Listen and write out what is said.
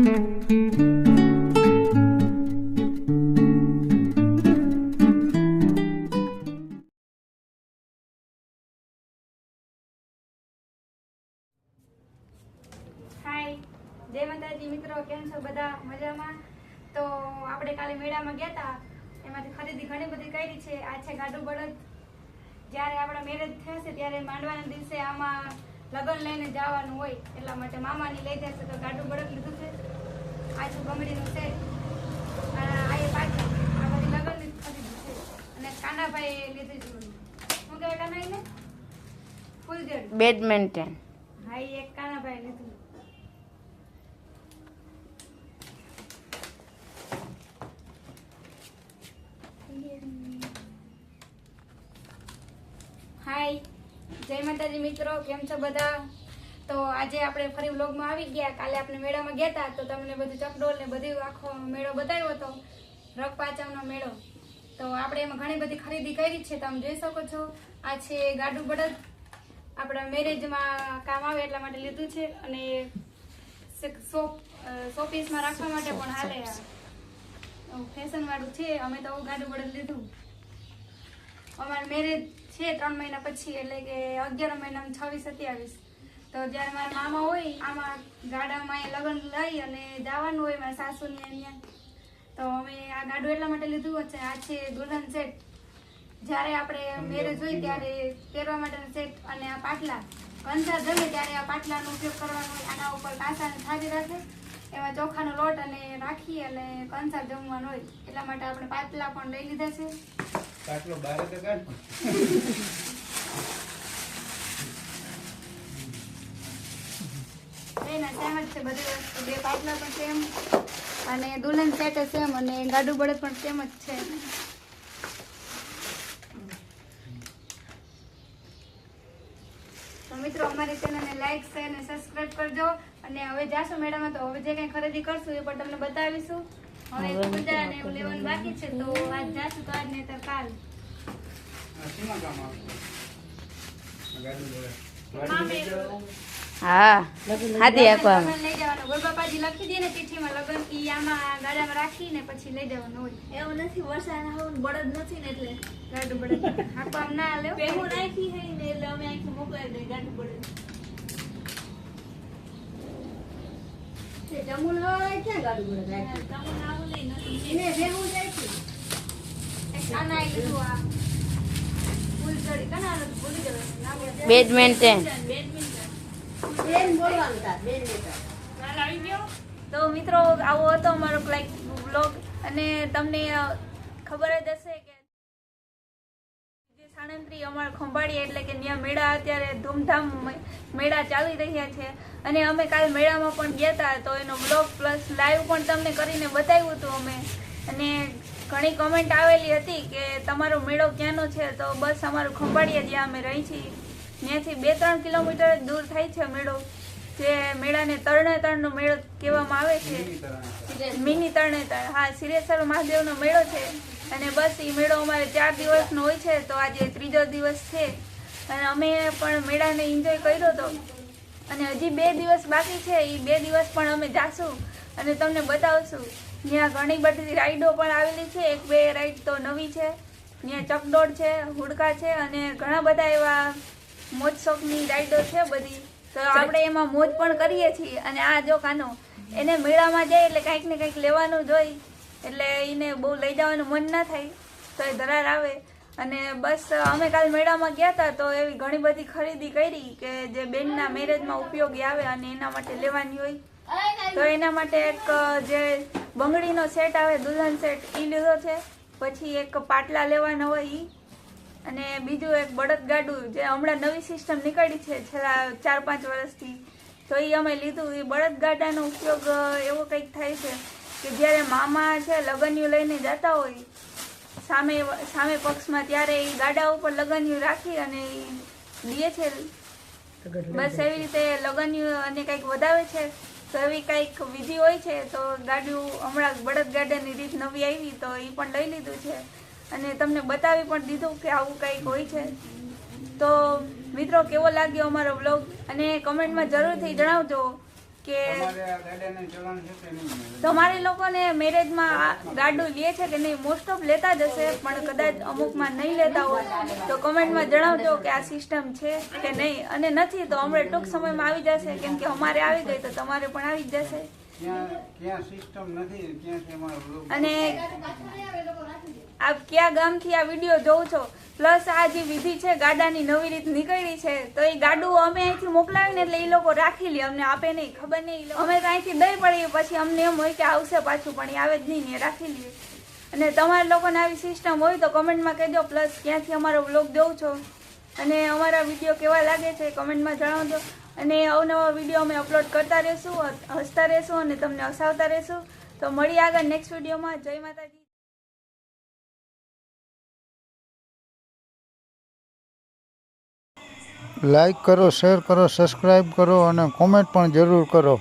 જય માતાજી, મિત્રો. કેમ છો બધા? મજામાં? તો આપણે કાલે મેળામાં ગયા હતા એમાંથી ખરીદી ઘણી બધી કરી છે. આ છે ગાડું બળદ. જ્યારે આપણા મેરેજ થશે ત્યારે માંડવાના દિવસે આમાં લગ્ન લઈને જવાનું હોય એટલા માટે મામાની લઈ જશે. તો ગાડું બળદ લીધું છે. આ છે. આ એ પાછળ આ બધી લગ્નની ખરીદી છે. અને કાનાભાઈ લીધું શું કહેવાય કાના એને ફૂલઝડી. બેડમિન્ટન. હા એક કાનાભાઈ લીધું. હાય. જય માતાજી મિત્રો કેમ છો બધા? તો આજે આપણે ફરી વ્લોગમાં આવી ગયા. કાલે આપણે મેળામાં ગયા તો તમને બધું ચકડોલ ને બધું આખો મેળો બતાવ્યો હતો. રગ પાચવનો મેળો. તો આપણે એમાં ઘણી બધી ખરીદી કરી છે, તમે જોઈ શકો છો. આ છે ગાડું બળદ. આપણા મેરેજમાં કામ આવે એટલા માટે લીધું છે અને શોપ શોપીસમાં રાખવા માટે પણ હાલે ફેશન વાળું છે, અમે તો ગાડું બળદ લીધું. અમારે મેરેજ છે ત્રણ મહિના પછી, એટલે કે અગિયાર મહિનામાં છવ્વીસ સત્યાવીસ. તો જ્યારે મારા મામા હોય આમાં ગાડામાં એ લગ્ન લઈ અને જવાનું હોય મારા સાસુની અહીંયા. તો અમે આ ગાડું એટલા માટે લીધું છે આ છે દુલ્હન સેટ જ્યારે આપણે મેરેજ હોય ત્યારે પહેરવા માટેનો સેટ અને આ પાટલા. કંસાર જમે ત્યારે આ પાટલાનો ઉપયોગ કરવાનો હોય આના ઉપર કાંસાને થાળી રાખે. એમાં ચોખાનો લોટ અને રાખી અને કંસાર જમવાનો હોય. એટલા માટે આપણે પાટલા પણ લઈ લીધા છે. પાટલો બારે તો કાઢ બેના સેમ જ છે બધી વસ્તુ. બે પાટલા પણ સેમ અને દુલ્હન સેટ સેમ અને ગાડું બળદ પણ સેમ જ છે. મિત્રો અમારી ચેનલને લાઈક શેર અને સબસ્ક્રાઇબ કરજો. અને હવે જાશું મેળામાં તો હવે જે કંઈ ખરીદી કરશું એ પણ તમને બતાવીશું. હવે હવે બધા ને એવું લેવાનું બાકી છે તો આજ જાશું તો આજ નહીં તો કાલ. શેમાં કામ આવશે ગાડી જાઓ. હા. હાથી આખવામાં લઈ જવાનું. ગોળ લખી દે ને ચિઠ્ઠીમાં લગ્ન ઈ આમાં ગાડામાં રાખીને પછી લઈ જવાનું હોય. એવું નથી વરસાદ આવું બળદ નથી ને એટલે. ગાડું બળદ. હાંકવા ના હાલે હો. ભેગું હે ને એટલે અમે અહીંથી મોકલાવી દઈએ ગાડી બળદ. જમુન હોય ક્યાં ગાડું બળદ રાખ્યું? તમને આવું લઈ નથી એને ભેગું જાય આના એ આ. બેડમિન્ટન બેડમિન્ટન તો મિત્રો, આવો હતો અમારો લાઈક બ્લોગ અને તમને ખબર જ હશે કે જે સાણંત્રી અમારા ખંભાળી એટલે કે ત્યાં મેળા અત્યારે ધૂમધામ મેળા ચાલી રહ્યા છે. અને અમે કાલ મેળામાં પણ ગયા હતા તો એનો બ્લોગ પ્લસ લાઈવ પણ તમને કરીને બતાવ્યું હતું અમે. અને ઘણી કમેન્ટ આવેલી હતી કે તમારો મેળો ક્યાંનો છે? તો બસ અમારું ખંભાળીએ જ્યાં અમે રહી છીએ. ત્યાંથી બે ત્રણ કિલોમીટર દૂર થાય છે મેળો. જે મેળાને તરણે તરણનો મેળો કહેવામાં આવે છે. મિની તરણે મિની તરણેતર હા સિરેશ્વર મહાદેવનો મેળો છે. અને બસ એ મેળો અમારે ચાર દિવસનો હોય છે તો આજે ત્રીજો દિવસ છે. અને અમે પણ મેળાને એન્જોય કર્યો હતો. અને હજી બે દિવસ બાકી છે એ બે દિવસ પણ અમે જાશું અને તમને બતાવશું. ત્યાં ઘણી બધી રાઈડો પણ આવેલી છે. એક બે રાઈડ તો નવી છે. ત્યાં ચકડોળ છે હુડકા છે અને ઘણા બધા એવા મોજ શોખની રાઈડો છે બધી. તો આપણે એમાં મોજ પણ કરીએ છીએ. અને આ જો કાનો, એને મેળામાં જાય એટલે કાંઈક ને કાંઈક લેવાનું જ હોય. એટલે એને બહુ લઈ જવાનું મન ના થાય. તો એ ધરાર આવે. અને બસ, અમે કાલ મેળામાં ગયા હતા તો એવી ઘણી બધી ખરીદી કરી કે જે બેનના મેરેજમાં ઉપયોગી આવે અને એના માટે લેવાની હોય. તો એના માટે એક, જે બંગડીનો સેટ આવે, દુલ્હન સેટ એ લીધો છે. પછી એક પાટલા લેવાના હોય ઈ. અને બીજું એક બળદ ગાડું જે હમણાં નવી સિસ્ટમ નીકળી છે છેલ્લા ચાર પાંચ વર્ષથી. તો એ અમે લીધું. એ બળદ ગાડાનો ઉપયોગ એવો કંઈક થાય છે કે જ્યારે મામા છે લગનિયું લઈને જતા હોય સામે સામે પક્ષમાં ત્યારે એ ગાડા ઉપર લગનિયું રાખી અને એ દે છે. બસ એવી રીતે લગનિયું અને કંઈક વધાવે છે. તો એવી કંઈક વિધિ હોય છે તો ગાડું હમણાં બળદ ગાડાની રીત નવી આવી તો એ પણ લઈ લીધું છે. અને તમને બતાવી પણ દીધું કે આવું કંઈક હોય છે. તો મિત્રો કેવો લાગ્યો અમારો બ્લોગ અને કમેન્ટમાં જરૂરથી જણાવજો કે તમારે લોકોને મેરેજમાં આ ગાડું લે છે કે નહીં મોસ્ટ ઓફ લેતા જ હશે પણ કદાચ અમુકમાં નહીં લેતા હોય. તો કમેન્ટમાં જણાવજો કે આ સિસ્ટમ છે કે નહીં. અને નથી તો હમણાં ટૂંક સમયમાં આવી જશે કેમ કે અમારે આવી ગઈ તો તમારે પણ આવી જ જશે. બ્લોગ અને આપ કયા ગામથી આ વીડિયો જોઉં છો? પ્લસ આ જે વિધિ છે, ગાડાની નવી રીત નીકળી છે, તો એ ગાડું અમે અહીંથી મોકલાવીને એટલે એ લોકો રાખી લે, અમને આપે નહીં, ખબર નહીં અમે તો અહીંથી દઈ પડીએ, પછી અમને એમ હોય કે આવશે પાછું, પણ એ આવે જ નહીં ને રાખી લઈએ અને તમારા લોકોને આવી સિસ્ટમ હોય તો કમેન્ટમાં કહી દો પ્લસ ક્યાંથી અમારો વ્લોગ દઉં છો? અને અમારા વીડિયો કેવા લાગે છે કમેન્ટમાં જણાવજો. અને અવનવા વીડિયો અમે અપલોડ કરતા રહેશું હસતા રહેશું અને તમને હસાવતા રહેશું. તો મળીએ આગળ નેક્સ્ટ વિડીયોમાં. જય માતાજી. લાઈક કરો શેર કરો સબસ્ક્રાઈબ કરો અને કોમેન્ટ પણ જરૂર કરો.